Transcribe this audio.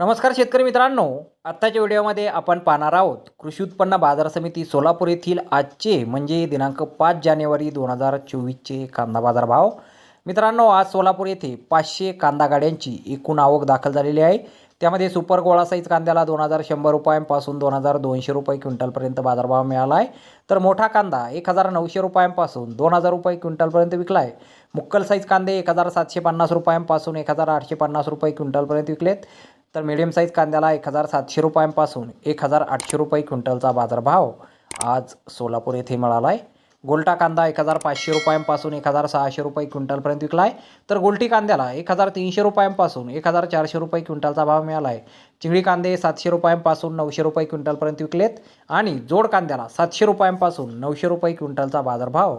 नमस्कार शेतकरी मित्रांनो आत्ताच्या व्हिडिओमध्ये आपण पाहणार आहोत कृषी उत्पन्न बाजार समिती सोलापूर येथील आजचे म्हणजे दिनांक पाच जानेवारी दोन हजार चोवीसचे कांदा बाजार भाव मित्रांनो आज सोलापूर येथे पाचशे कांदा गाड्यांची एकूण आवक दाखल झालेली आहे. त्यामध्ये सुपर गोळा साईज कांद्याला दोन हजार शंभर रुपयांपासून दोन हजार दोनशे रुपये क्विंटलपर्यंत बाजारभाव मिळाला आहे. तर मोठा कांदा एक हजार नऊशे रुपयांपासून दोन हजार रुपये क्विंटलपर्यंत विकला आहे. मुक्कल साईज कांदे एक हजार सातशे पन्नास रुपयांपासून एक हजार आठशे पन्नास रुपये क्विंटलपर्यंत विकलेत. तर मिडियम साईज कांद्याला एक हजार सातशे रुपयांपासून एक हजार आठशे रुपये क्विंटलचा बाजारभाव आज सोलापूर येथे मिळाला आहे गोल्टा कांदा एक हजार पाचशे रुपयांपासून एक हजार सहाशे रुपये क्विंटलपर्यंत विकला आहे तर गोलटी कांद्याला एक हजार तीनशे रुपयांपासून एक हजार चारशे रुपये क्विंटलचा भाव मिळाला आहे चिंगळी कांदे सातशे रुपयांपासून नऊशे रुपये क्विंटलपर्यंत विकलेत. आणि जोड कांद्याला सातशे रुपयांपासून नऊशे रुपये क्विंटलचा बाजारभाव